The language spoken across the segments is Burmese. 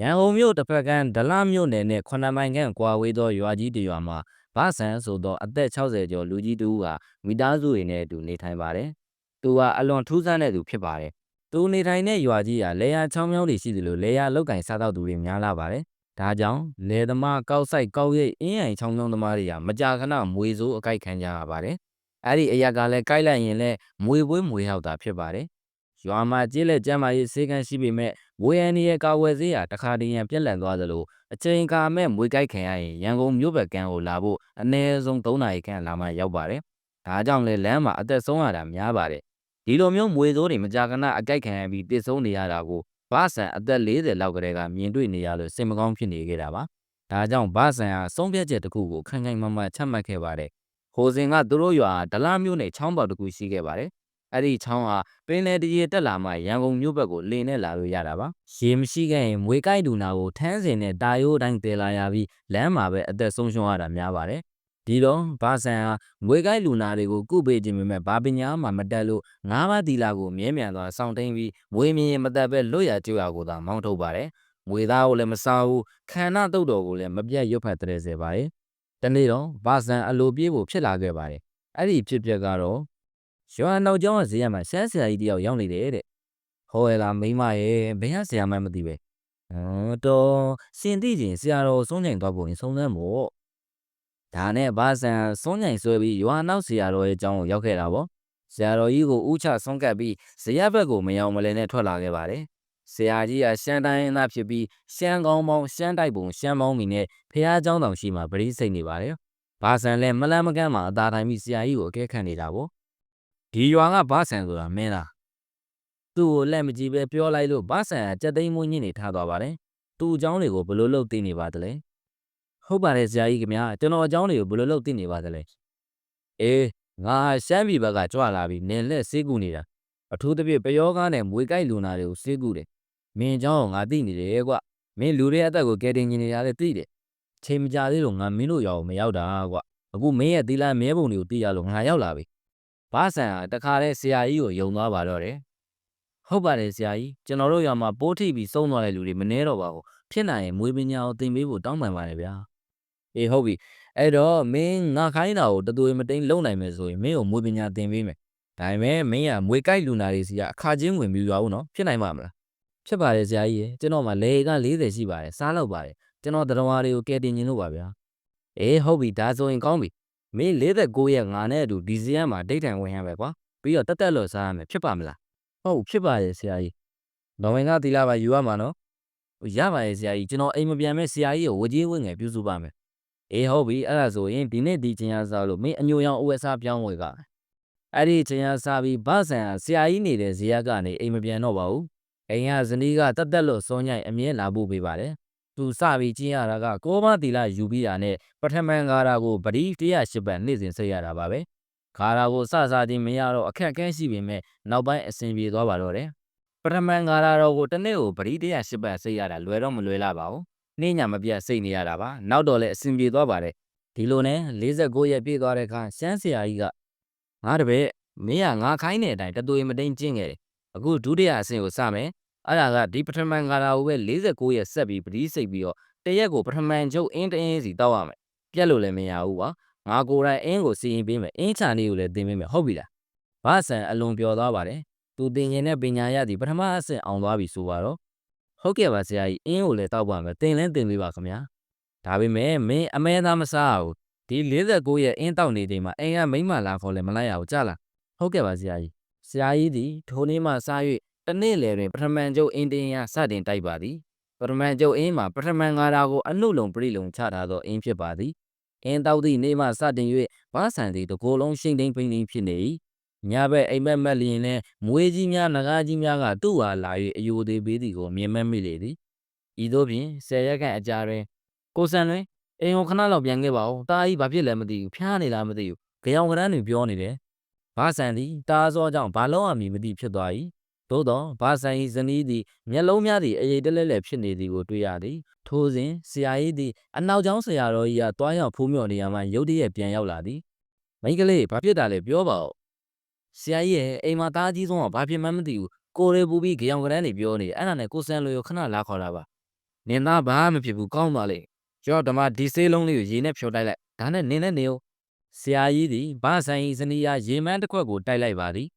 ရန်ကုန်မြို့တစ်ဖက်ကမ်းဒလမြို့နယ်နဲ့9မိုင်ခန့်ကွာဝေးသောရွာကြီးတစ်ရွာမှာဗဆန်ဆိုသောအသက်60ကျော်လူကြီးတစ်ဦးဟာမိသားစုဝင်နဲ့အတူနေထိုင်ပါတယ်။သူဟာအလွန်ထူးဆန်းတဲ့သူဖြစ်ပါတယ်။သူနေထိုင်တဲ့ရွာကြီးဟာလေယာချောင်းမြောင်းတွေရှိသလိုလေယာလောက်ကင်စားတော့သူတွေများလာပါတယ်။ဒါကြောင့်လေသမားကောက်ဆိုင်ကောက်ရိတ်အင်းအိမ်ချောင်းမြောင်းသမားတွေဟာမကြာခဏမွေစိုးအကြိုက်ခံကြရပါတယ်။အဲ့ဒီအရက်ကလည်းကြိုက်လိုက်ရင်လည်းမွေပွဲမွေဟောက်တာဖြစ်ပါတယ်။ရွာမှာကျေးလက်ကျမ်းမာရေးစေကန်းရှိပေမဲ့ မွေအန်ဒီရဲ့ကာဝယ်ဆေးဟာတခါတည်းရန်ပြက်လက်သွားသလိုအချိန်ကာမဲ့မွေကြိုက်ခံရရင်ရန်ကုန်မြို့ဘက်ကန်းကိုလာဖို့အနည်းဆုံး3နာရီခန့်လာမှရောက်ပါတယ်။ဒါကြောင့်လေလမ်းမှာအသက်ဆုံးရတာများပါတယ်။ဒီလိုမျိုးမွေစိုးတွေမကြာခဏအကြိုက်ခံရပြီးတည်ဆုံးနေရတာကိုဘာဆန်အသက်40လောက်ကလေးကမြင်တွေ့နေရလို့စိတ်မကောင်းဖြစ်နေခဲ့တာပါ။ဒါကြောင့်ဘာဆန်ဟာဆုံးဖြတ်ချက်တစ်ခုကိုခိုင်ခိုင်မာမာချမှတ်ခဲ့ပါတယ်။ဟိုစဉ်ကသူတို့ရွာဒလမျိုးနဲ့ချောင်းပေါက်တစ်ခုရှိခဲ့ပါတယ်။ အဲ့ဒီချောင်းဟာပင်လယ်တရေတက်လာမှရန်ကုန်မြို့ဘက်ကိုလေနဲ့လာလို့ရတာပါရေမရှိခဲ့ရင်မွေကိုက်ဒူနာကိုထန်းစင်နဲ့တာယိုးတိုင်းတည်လာရပြီးလမ်းမှာပဲအသက်ဆုံးရှုံးရတာများပါတယ်ဒီတော့ဘာဆန်ဟာမွေကိုက်လူနာတွေကိုကုပေးခြင်းပေမဲ့ဘာပညာမှမတက်လို့ငါးပါးတီလာကိုမြဲမြံသွားစောင့်သိမ်းပြီးမွေမြင်ရင်မတက်ပဲလွတ်ရကျွရကိုသာမောင်းထုတ်ပါတယ်မွေသားကိုလည်းမစားဘူးခန္ဓာတုတ်တော်ကိုလည်းမပြတ်ရွတ်ဖတ်တဲ့စေပါတယ်တနေ့တော့ဘာဆန်အလိုပြေးဖို့ဖြစ်လာခဲ့ပါတယ်အဲ့ဒီဖြစ်ပျက်ကတော့ ရွာနောက်ကျောင်းကဈေးရမှာဆန်းဆရာကြီးတယောက်ရောက်နေတယ်တဲ့ဟောရလားမိမရဲ့ဘယ်ကဆရာမှမသိပဲဟမ်တော့စင်သိချင်းဆရာတော်ဆုံးချိန်သွားဖို့ရင်ဆုံးသမ်းမို့ဒါနဲ့ဘာဆန်ဆုံးချိန်ဆွဲပြီးရွာနောက်ဆရာတော်ရဲ့ကျောင်းကိုရောက်ခဲ့တာပေါ့ဆရာတော်ကြီးကိုဥချဆုံးကပ်ပြီးဇေယျဘက်ကိုမယောင်မလဲနဲ့ထွက်လာခဲ့ပါတယ်ဆရာကြီးကရှမ်းတိုင်းသားဖြစ်ပြီးရှမ်းကောင်းပေါင်းရှမ်းတိုက်ပုံရှမ်းပေါင်းမီနဲ့ဖះเจ้าတောင်ရှိမှပရိစိတ်နေပါတယ်ဘာဆန်လဲမလန်းမကန်းမှာအသာတိုင်းပြီးဆရာကြီးကိုအကဲခတ်နေတာပေါ့ ဒီရွာကဘာဆန်ဆိုတာမင်းလားသူ့ကိုလက်မကြည့်ပဲပြောလိုက်လို့ဘာဆန်ကကြက်သိမ်းမွေးညင်းနေထားသွားပါတယ်သူ့အကြောင်းတွေကိုဘလို့လို့သိနေပါသလဲဟုတ်ပါတယ်ဆရာကြီးခင်ဗျာကျွန်တော်အကြောင်းတွေကိုဘလို့လို့သိနေပါသလဲအေးငါရှမ်းပြည်ဘက်ကကြွလာပြီးနင်လက်စေးကူနေတာအထူးသဖြင့်ပယောကားနဲ့မွေကြိုက်လူနာတွေကိုစေးကူတယ်မင်းအကြောင်းကိုငါသိနေတယ်ကွမင်းလူတွေအသက်ကိုကယ်တင်နေနေရတယ်သိတယ်ချိန်မကြသေးလို့ငါမင်းတို့ရွာကိုမရောက်တာကွအခုမင်းရဲ့သီလမဲပုံတွေကိုသိရလို့ငါရောက်လာပြီ ဘာဆန်ဟာတခါတည်းဆရာကြီးကိုယုံသွားပါတော့တယ်ဟုတ်ပါတယ်ဆရာကြီးကျွန်တော်တို့ရွာမှာပိုးထိပြီးဆုံးသွားတဲ့လူတွေမနှဲတော့ပါဘူးဖြစ်နိုင်ရင်မွေးပညာကိုသင်ပေးဖို့တောင်းပန်ပါတယ်ဗျာအေးဟုတ်ပြီအဲ့တော့မင်းငါခိုင်းတာကိုတသွေးမတိန်လုံနိုင်မယ်ဆိုရင်မင်းကိုမွေးပညာသင်ပေးမယ်ဒါပေမဲ့မင်းကမွေကြိုက်လူနာတွေစီကအခါချင်းဝင်ပြီးရွာဦးနော်ဖြစ်နိုင်မှာမလားဖြစ်ပါတယ်ဆရာကြီးရယ်ကျွန်တော်မှလေက40ရှိပါတယ်စားလောက်ပါတယ်ကျွန်တော်တရားတွေကိုကဲတင်နေလို့ပါဗျာအေးဟုတ်ပြီဒါဆိုရင်ကောင်းပြီ မင်း49ရက်ငါနဲ့အတူဒီဇီယန်မှာဒိတ်ထိုင်ဝင်ရမယ်ကွာပြီးတော့တက်တက်လို့စားရမယ်ဖြစ်ပါမလားဟုတ်ဖြစ်ပါရဲ့ဆရာကြီးတော်ဝင်ကတီလာပါယူရမှာနော်ရပါရဲ့ဆရာကြီးကျွန်တော်အိမ်မပြန်မဲ့ဆရာကြီးကိုဝကြီးဝင်းငယ်ပြုစုပါမယ်အေးဟုတ်ပြီအဲ့ဒါဆိုရင်ဒီနေ့ဒီချင်းရစားလို့မင်းအညိုရောင်အဝယ်စားပြောင်းဝယ်ကအဲ့ဒီချင်းရစားပြီးဗဆန်ဆရာကြီးနေတဲ့ဇေယျကနေအိမ်မပြန်တော့ပါဘူးအိမ်ကဇနီးကတက်တက်လို့စောညိုင်အမြဲလာဖို့ပေးပါတယ် သူစပြီးကျင်းရတာကကိုမတီလာယူပြီးတာနဲ့ပထမန်ကားတာကိုဗတိ108ပတ်နေ့စဉ်ဆက်ရတာပါပဲခါရာကိုစစချင်းမရတော့အခက်အခဲရှိပေမဲ့နောက်ပိုင်းအဆင်ပြေသွားပါတော့တယ်ပထမန်ကားရာတော့ကိုတစ်နေ့ကိုဗတိ108ပတ်စိတ်ရတာလွယ်တော့မလွယ်လာပါဘူးနေ့ညမပြတ်စိတ်နေရတာပါနောက်တော့လည်းအဆင်ပြေသွားပါတယ်ဒီလိုနဲ့49ရက်ပြည့်သွားတဲ့အခါရှမ်းဆရာကြီးကငါတပည့်မင်းကငါခိုင်းတဲ့အတိုင်းတသွေမတိန်ကျင့်ခဲ့တယ်အခုဒုတိယအဆင့်ကိုစမယ် အဲ့ဒါကဒီပထမန်ကာရာကိုပဲ49ရက်ဆက်ပြီးပတိစိတ်ပြီးတော့တရက်ကိုပထမန်ချုပ်အင်းတင်းစီတောက်ရမယ်ပြက်လို့လည်းမရဘူးပါငါကိုယ်တိုင်အင်းကိုစီရင်ပေးမယ်အင်းချာနေကိုလည်းသင်ပေးမယ်ဟုတ်ပြီလားဘာဆန်အလွန်ပျော်သွားပါတယ်သူသင်ရင်တဲ့ပညာရသည်ပထမအဆင့်အောင်သွားပြီဆိုပါတော့ဟုတ်ကဲ့ပါဆရာကြီးအင်းကိုလည်းတောက်ပါမယ်သင်လည်းသင်ပေးပါခင်ဗျာဒါပေမဲ့မင်းအမဲသားမစားဘူးဒီ49ရဲ့အင်းတောက်နေချိန်မှာအိမ်ကမိမလာခေါ်လဲမလိုက်ရဘူးကြားလားဟုတ်ကဲ့ပါဆရာကြီးဆရာကြီးသည်ထိုနေ့မှစား၍ တနေ့လေတွင်ပထမန်ကျုပ်အင်းတင်းရစတင်တိုက်ပါသည်ပထမန်ကျုပ်အင်းမှာပထမန်ငါးရာကိုအနှုတ်လုံးပြိလုံးချထားသောအင်းဖြစ်ပါသည်အင်းတောက်သည့်နေ့မှစတင်၍ဘာဆန်သည်တကိုယ်လုံးရှိန်တိန်ပိန်တိန်ဖြစ်နေ၏ညဘက်အိမ်မက်မက်လျင်လည်းမွေးကြီးများနဂါးကြီးများကသူ့ဟာလာ၍အယိုသေးပေးသည်ကိုမြင်မက်မိလေသည်ဤသို့ဖြင့်ဆယ်ရက်ခန့်အကြာတွင်ကိုဆန်တွင်အိမ်ကိုခဏလောက်ပြန်ခဲ့ပါဦးတာကြီးဘာဖြစ်လဲမသိဘူးဖျားနေလားမသိဘူးကြောင်ကရန်းတွင်ပြောနေတယ်ဘာဆန်သည်တားစောကြောင့်ဘာလုံးအမည်မသိဖြစ်သွား၏ သို့သောဘာဆန်၏ဇနီးသည်မျက်လုံးများသည်အရေးတလဲလဲဖြစ်နေသည်ကိုတွေ့ရသည်ထိုးစဉ်ဆရာကြီးသည်အနောက်ကျောင်းဆရာတော်ကြီးကတွားရောက်ဖိုးမြော်နေရမှရုတ်တရက်ပြန်ရောက်လာသည်မိန်းကလေးဘာဖြစ်တာလဲပြောပါဦးဆရာကြီးရဲ့အိမ်မှာသားကြီးဆုံးကဘာဖြစ်မှန်းမသိဘူးကိုရေပူပြီးကြောင်ကရန်းနေပြောနေအဲ့ဒါနဲ့ကိုဆန်လိုရခဏလာခေါ်တာပါနင်သားဘာမှမဖြစ်ဘူးကောင်းပါလေကျော်ဓမ္မဒီဆေးလုံးလေးကိုရေနဲ့ဖြော်တိုက်လိုက်ဒါနဲ့နင်လည်းနေဦးဆရာကြီးသည်ဘာဆန်၏ဇနီးအားရေမန်းတစ်ခွက်ကိုတိုက်လိုက်ပါသည်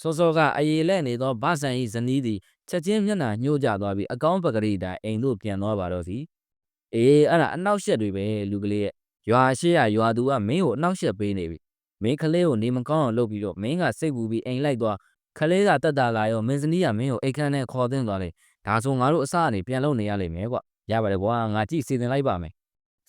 စောစောကအရေလဲနေသောဘာဆန်၏ဇနီးသည်ချက်ချင်းမျက်နှာညှိုးကျသွားပြီးအကောင်းပကတိတိုင်အိမ်သို့ပြန်သွားပါတော့သည်အေးအဲ့ဒါအနောက်ရှက်တွေပဲလူကလေးရဲ့ရွာရှိရရွာသူကမင်းကိုအနောက်ရှက်ပေးနေပြီမင်းကလေးကိုနေမကောင်းအောင်လုပ်ပြီးတော့မင်းကစိတ်ပူပြီးအိမ်လိုက်သွားခလေးကတက်တာလာရောမင်းစနီးကမင်းကိုအိတ်ခမ်းနဲ့ခေါ်သွင်းသွားလေဒါဆိုငါတို့အစအနေပြန်လုပ်နေရလိမ့်မယ်ကွရပါတယ်ကွာငါကြည့်စီစဉ်လိုက်ပါမယ်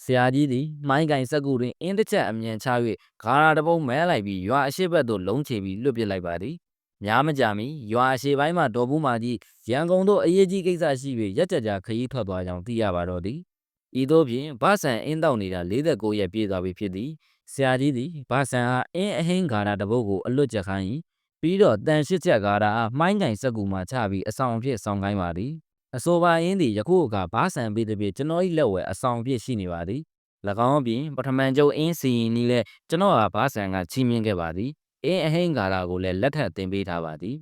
ဆရာကြီးသည်မိုင်းကင်စက်ကူတွင်အင်းတစ်ချက်အမြန်ချ၍ဂါရာတစ်ပုံးမဲလိုက်ပြီးရွာအရှိဘက်သို့လုံးချပြီးလွတ်ပစ်လိုက်ပါသည် များမကြမီရွာအရှိပိုင်းမှဒေါ်ဘူးမာကြီးရန်ကုန်သို့အရေးကြီးကိစ္စရှိ၍ရက်ကြကြခရီးထွက်သွားကြောင်းသိရပါတော့သည်ဤသို့ဖြင့်ဗဆန်အင်းတောက်နေတာ49ရက်ပြည့်သွားပြီဖြစ်သည်ဆရာကြီးသည်ဗဆန်အားအင်းအဟင်းဂါရာတစ်ပုဒ်ကိုအလွတ်ချက်ခိုင်း၏ပြီးတော့တန်ရှစ်ချက်ဂါရာအားမှိုင်းကင်စက်ကူမှချပြီးအဆောင်အဖြစ်ဆောင်ခိုင်းပါသည်အဆိုပါအင်းသည်ယခုအခါဘာဆန်ပေးသည်ဖြင့်ကျွန်တော်၏လက်ဝဲအဆောင်အဖြစ်ရှိနေပါသည်၎င်းအပြင်ပထမန်ကျုပ်အင်းစီရင်နီးလဲကျွန်တော်အားဘာဆန်ကချီးမြှင့်ခဲ့ပါသည် အင်းအဟင်းဂါရာကိုလည်းလက်ထပ်တင်ပေးထားပါသည်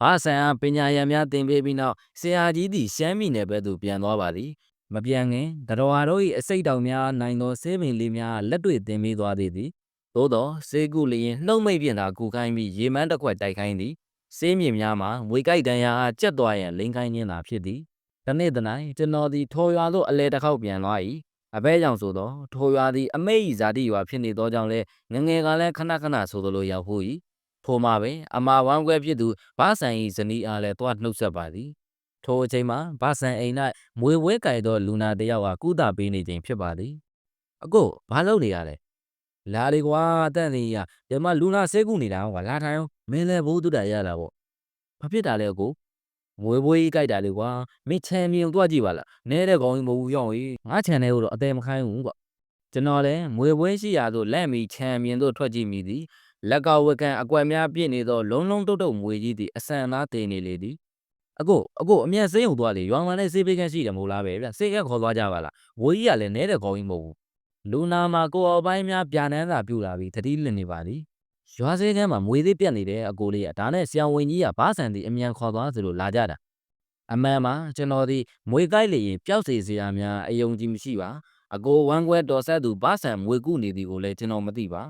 ဘာဆန်အားပညာရံများတင်ပေးပြီးနောက်ဆရာကြီးသည်ရှမ်းပြည်နယ်ဘက်သို့ပြန်သွားပါသည်မပြန်ခင်တတော်ဟာတို့၏အစိတ်တောင်များနိုင်သောဆေးပင်လေးများလက်တွေ့တင်ပေးသွားသေးသည်သို့သောဆေးကုလျင်နှုတ်မိတ်ပြင်သာကူခိုင်းပြီးရေမန်းတစ်ခွက်တိုက်ခိုင်းသည်ဆေးမြင့်များမှာငွေကြိုက်တန်ရာအားကြက်သွားရန်လိန်ခိုင်းခြင်းသာဖြစ်သည်တနေ့တနိုင်ကျွန်တော်သည်ထိုရွာသို့အလဲတစ်ခေါက်ပြန်သွား၏ အဘဲကြောင့်ဆိုတော့ထိုရွာသည်အမိတ်ဤဇာတိရွာဖြစ်နေသောကြောင့်လဲငငယ်ကလည်းခဏခဏဆိုသလိုရောက်ဖို့၏ထိုမှာပင်အမာဝမ်းခွဲဖြစ်သူဘာဆန်၏ဇနီးအားလည်းတွားနှုတ်ဆက်ပါသည်ထိုအချိန်မှာဘာဆန်အိမ်၌မွေဝဲကြိုက်သောလူနာတစ်ယောက်ဟာကုသပေးနေခြင်းဖြစ်ပါသည်အကိုဘာလုပ်နေရလဲလာလေကွာတန့်နေရဒီမှာလူနာဆဲကုနေတာကွာလာထိုင်အောင်မင်းလည်းဘိုးတူတာရလာပေါ့ဘာဖြစ်တာလဲအကို မွေးဘွေးကြီးကြိုက်တာလေကွာမင်းချန်ပီယံတွားကြည့်ပါလားနဲတဲ့ကောင်ကြီးမဟုတ်ဘူးရောက်ကြီးငါချန်နယ်ကိုတော့အသေးမခိုင်းဘူးကွကျွန်တော်လည်းမွေပွဲရှိရာသို့လက်မီချန်ပီယံတို့ထွက်ကြည့်မိသည်လက်ကဝကန်အကွက်များပြည့်နေသောလုံးလုံးတုတ်တုတ်မွေကြီးသည်အဆန်သားတင်နေလေသည်အကိုအကိုအမျက်စေးုံသွားလေရွာမှာလည်းစေးပေးခန်းရှိတယ်မဟုတ်လားပဲဗျစေးကခေါ်သွားကြပါလားဝေးကြီးကလည်းနဲတဲ့ကောင်ကြီးမဟုတ်ဘူးလူနာမှာကိုအော်ပိုင်းများပြာနန်းသာပြူလာပြီးတတိလင်နေပါသည် ရွာစေးကန်းမှာမွေသေးပြက်နေတယ်အကိုလေးကဒါနဲ့ဆရာဝန်ကြီးကဘားဆန်သည်အမြန်ခေါ်သွားသလိုလာကြတာအမှန်မှာကျွန်တော်ဒီမွေကိုက်လေရင်ပျောက်စေစရာများအယုံကြည်မရှိပါအကိုဝမ်းခွဲတော်ဆက်သူဘားဆန်မွေကုနေသည်ကိုလည်းကျွန်တော်မသိပါ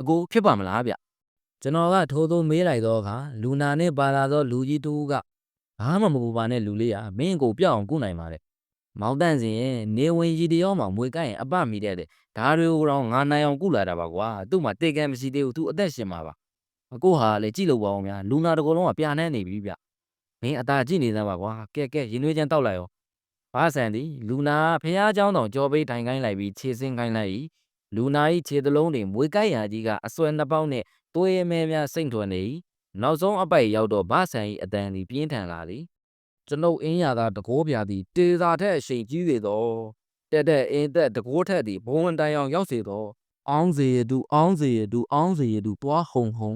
အကိုဖြစ်ပါမလားဗျကျွန်တော်ကထိုးထိုးမေးလိုက်တော့အခါလူနာနဲ့ပါလာသောလူကြီးတူကဘာမှမပူပါနဲ့လူလေးကမင်းကိုပြောက်အောင်ကုနိုင်ပါတဲ့ မောင်တန့်စင်ရဲ့နေဝင်ရီတရောမှာမွေကိုက်ရင်အပမိတဲ့တဲ့ဒါတွေကိုတော့ငါနိုင်အောင်ကုလာတာပါကွာသူ့မှာတေကံမရှိသေးဘူးသူအသက်ရှင်မှာပါအကိုဟာလေကြည့်လို့ပါအောင်ဗျာလူနာတကောလုံးကပြာနှဲနေပြီဗျမင်းအသာကြည့်နေသမ်းပါကွာကဲကဲရင်နှွေးချမ်းတောက်လိုက်ရောဘာဆန်သည်လူနာဖះเจ้าတောင်ကြောပေးထိုင်ခိုင်းလိုက်ပြီးခြေစင်းခိုင်းလိုက်၏လူနာ၏ခြေသလုံးတွင်မွေကိုက်ရာကြီးကအစွဲနှစ်ပေါက်နှင့်သွေးမဲများစိမ့်ထွင်နေ၏နောက်ဆုံးအပိုက်ရောက်တော့ဘာဆန်၏အတန်သည်ပြင်းထန်လာသည် ကျွန်ုပ်အင်းရသာတကိုးပြာသည်တေသာထက်အရှိန်ကြီးစေသောတက်တဲ့အင်းသက်တကိုးထက်သည်ဘုံဝန်တိုင်အောင်ရောက်စေသောအောင်းစေရတူအောင်းစေရတူအောင်းစေရတူတွားဟုံဟုံ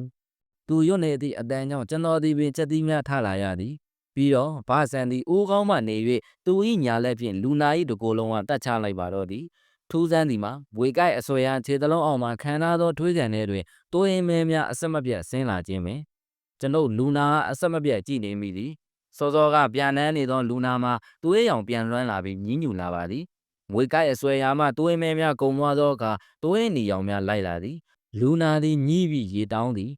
သူရွတ်နေသည့်အတန်ကြောင့်ကျွန်တော်သည်ပင်ချက်သီးများထလာရသည်ပြီးတော့ဘာဆန်သည်အိုးကောင်းမှနေ၍သူ၏ညာလက်ဖြင့်လူနာ၏တကိုယ်လုံးကတတ်ချလိုက်ပါတော့သည်ထူးဆန်းသည်မှာဝေကိုက်အစွဲရန်ခြေသလုံးအောင်မှခံထားသောထွေးကန်ထဲတွင်တိုးရင်မဲများအဆက်မပြတ်ဆင်းလာခြင်းပင်ကျွန်ုပ်လူနာအဆက်မပြတ်ကြည့်နေမိသည် စောစောကပြန်နှမ်းနေသောလူနာမှာသွေးရောင်ပြန်လွှမ်းလာပြီးညှဉ်းညူလာပါသည်မွေကိုက်အစွဲရာမှသွေးမဲများကုံသွားသောအခါသွေးနီရောင်များလိုက်လာသည်လူနာသည်ညှိပြီးရေတောင်းသည်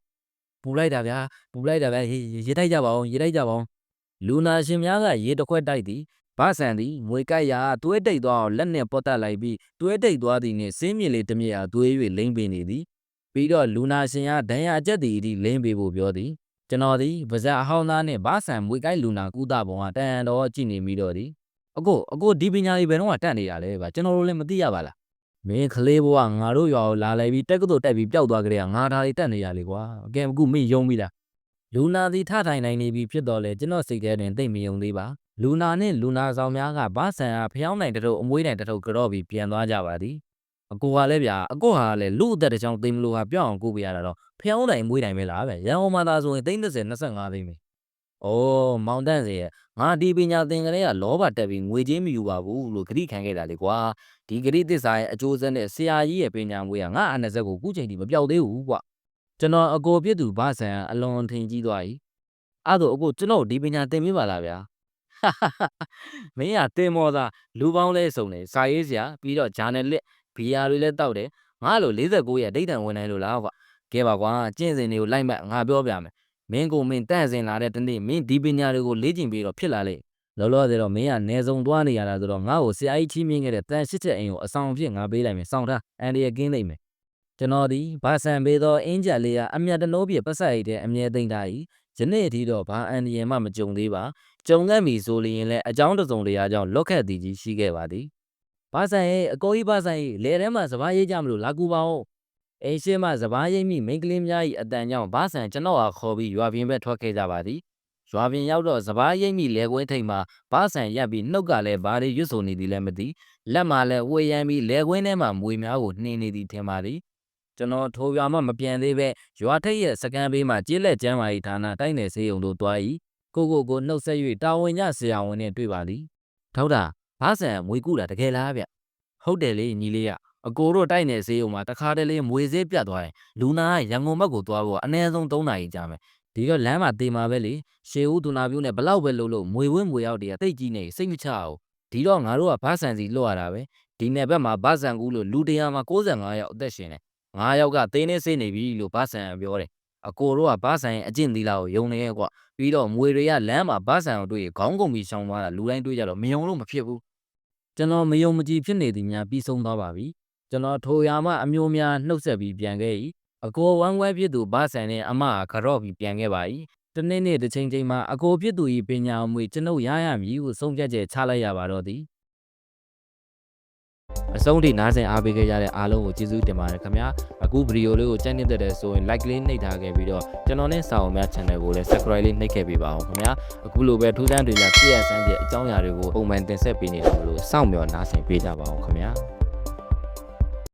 ပူလိုက်တာဗျာပူလိုက်တာဗျာရေရေတိုက်ကြပါအောင်ရေတိုက်ကြပါအောင်လူနာရှင်များကရေတစ်ခွက်တိုက်သည်ဗဆန်သည်မွေကိုက်ရာသွေးတိတ်သွားအောင်လက်နှင့်ပုတ်တက်လိုက်ပြီးသွေးတိတ်သွားသည်နှင့်စင်းမြင့်လေးတစ်မြစ်အားသွေး၍လိမ့်ပင်နေသည်ပြီးတော့လူနာရှင်အားဒဏ်ရာအကျက်သည်အထိလိမ့်ပေးဖို့ပြောသည် ကျွန်တော်သည်ဗဇက်အဟောင်းသားနှင့်ဗဆန်မွေကိုက်လူနာကုသပုံကတန်တော်ကြည့်နေမိတော့သည်အကိုအကိုဒီပညာလေးဘယ်တော့မှတက်နေတာလဲဗျကျွန်တော်တို့လည်းမသိရပါလားမင်းကလေးဘဝငါတို့ရွာကိုလာလိုက်ပြီးတက်ကတူတက်ပြီးပျောက်သွားကြတဲ့ကငါဒါလေးတက်နေရလေကွာအကဲအခုမင်းယုံပြီလားလူနာသည်ထထိုင်နိုင်နေပြီဖြစ်တော်လဲကျွန်တော်စိတ်ထဲတွင်သိမ့်မယုံသေးပါလူနာနှင့်လူနာဆောင်များကဗဆန်အားဖျောင်းနိုင်တတို့အမွေးနိုင်တတို့ကြော့ပြီးပြန်သွားကြပါသည် အကိုကလည်းဗျာအကိုဟာလည်းလူအသက်တစ်ချောင်းသိမ့်မလို့ဟာပြောင်းအောင်ကိုပြရတာတော့ဖျောင်းနိုင်မွေးနိုင်ပဲလားဗျရန်ကုန်မှာသာဆိုရင်သိန်း30 25သိန်းပဲ။အိုးမောင်တန့်စေရဲ့ငါဒီပညာသင်ကလေးကလောဘတက်ပြီးငွေချင်းမယူပါဘူးလို့ဂရိခံခဲ့တာလေကွာ။ဒီဂရိသစ္စာရဲ့အကျိုးဆက်နဲ့ဆရာကြီးရဲ့ပညာမွေးကငါအနက်ဆက်ကိုအခုချိန်ထိမပြောက်သေးဘူးကွာ။ကျွန်တော်အကိုပြစ်သူဗဆန်အလွန်ထင်ကြီးသွား၏။အဲ့ဒါအကိုကျွန်တော်ဒီပညာသင်ပေးပါလားဗျာမင်းကတင်မောသားလူပေါင်းလဲစုံတယ်စာရေးစရာပြီးတော့ဂျာနယ်လစ် ဘီယာတွေလည်းတောက်တယ်ငါလို49ရဲ့ဒိတ်တန်ဝင်နိုင်လို့လားကွာကဲပါကွာကျင့်စဉ်တွေကိုလိုက်မှတ်ငါပြောပြမယ်မင်းကိုမင်းတန့်စင်လာတဲ့တနေ့မင်းဒီပညာတွေကိုလေ့ကျင့်ပြီးတော့ဖြစ်လာလေလောလောဆယ်တော့မင်းကနေစုံသွားနေရတာဆိုတော့ငါ့ကိုဆရာကြီးချင်းမြင့်ခဲ့တဲ့တန်ရှစ်ချက်အိမ်ကိုအဆောင်အဖြစ်ငါပေးလိုက်မယ်စောင့်ထားအန်ဒီရကင်းလိမ့်မယ်ကျွန်တော်ဒီဘာဆန်ပေးသောအင်းကြလေးကအမြတ်တနိုးပြပတ်ဆက်ရတဲ့အမြဲသိမ့်တာကြီးယနေ့အထိတော့ဘာအန်ဒီရမှမကြုံသေးပါကြုံခဲ့ပြီဆိုလျင်လည်းအကြောင်းတစ်စုံတရာကြောင့်လွတ်ခတ်သည်ကြီးရှိခဲ့ပါသည်။ ဘာဆန်ရဲ့အကိုကြီးဘာဆန်ရဲ့လေထဲမှာစပားရိတ်ကြမလို့လာကူပါဦး။အိမ်ရှိမှစပားရိတ်မိမိန်းကလေးများ၏အတန်ကြောင့်ဘာဆန်ကျွန်တော်အားခေါ်ပြီးရွာပြင်ဘက်ထွက်ခဲ့ကြပါသည်။ရွာပြင်ရောက်တော့စပားရိတ်မိလေကွင်းထိပ်မှာဘာဆန်ရပ်ပြီးနှုတ်ကလည်းဘာတွေရွတ်ဆိုနေသည်လည်းမသိလက်မှာလည်းဝေယမ်းပြီးလေကွင်းထဲမှာမွေများကိုနှင်းနေသည်ထင်ပါသည်။ကျွန်တော်ထိုရွာမှမပြန်သေးပဲရွာထိပ်ရဲ့စကန်ဘေးမှာကျေးလက်ကျမ်းမာရေးဌာနတိုက်နယ်စေးုံတို့တွား၏ကိုကိုကိုနှုတ်ဆက်၍တာဝန်ညဆရာဝန်နဲ့တွေ့ပါသည်ထောက်တာ ဘာဆန်မွေကူတာတကယ်လားဗျဟုတ်တယ်လေညီလေးရအကိုတို့တိုက်နယ်စေးုံမှာတခါတလေမွေစေးပြတ်သွားရင်လူနာကရန်ကုန်ဘက်ကိုသွားဖို့အနည်းဆုံး3နာရီကြာမယ်ဒီတော့လမ်းမှာတေမာပဲလေရှေဦးဒူနာပြူးနဲ့ဘလောက်ပဲလို့လို့မွေဝင်းမွေရောက်တည်းတိတ်ကြီးနေစိတ်မချအောင်ဒီတော့ငါတို့ကဘာဆန်စီလွတ်ရတာပဲဒီနယ်ဘက်မှာဘာဆန်ကူးလို့လူတရာမှာ65ရောက်အသက်ရှင်တယ်9ယောက်ကသေးနေစေးနေပြီလို့ဘာဆန်ကပြောတယ်အကိုတို့ကဘာဆန်ရဲ့အကျင့်သီလာကိုယုံနေရဲ့ကွာပြီးတော့မွေတွေကလမ်းမှာဘာဆန်ကိုတွေ့ရင်ခေါင်းကုန်ပြီးရှောင်းသွားတာလူတိုင်းတွေ့ကြတော့မယုံလို့မဖြစ်ဘူး ကျွန်တော်မယုံမကြည်ဖြစ်နေသည်များပြီးဆုံးသွားပါပြီကျွန်တော်ထိုရာမှအမျိုးများနှုတ်ဆက်ပြီးပြန်ခဲ့၏အကိုဝမ်းခွဲဖြစ်သူဘာဆန်နဲ့အမကကြော့ပြီးပြန်ခဲ့ပါ၏တနေ့နေ့တစ်ချိန်ချိန်မှာအကိုဖြစ်သူ၏ပညာအမွေကျွန်ုပ်ရရမည်ဟုဆုံးဖြတ်ချက်ချလိုက်ရပါတော့သည် အဆုံးထိနားဆင်အားပေးခဲ့ကြတဲ့အားလုံးကိုကျေးဇူးတင်ပါတယ်ခင်ဗျာအခုဗီဒီယိုလေးကိုကြိုက်နေတဲ့တဲ့ဆိုရင် like လေးနှိပ်ထားခဲ့ပြီးတော့ကျွန်တော်နဲ့စာအုံများ channel ကိုလည်း subscribe လေးနှိပ်ခဲ့ပေးပါအောင်ခင်ဗျာအခုလိုပဲထူးဆန်းတွေများပြည့်ရစမ်းတဲ့အကြောင်းအရာတွေကိုပုံမှန်တင်ဆက်ပေးနေတာလို့စောင့်မျှော်နားဆင်ပေးကြပါအောင်ခင်ဗျာ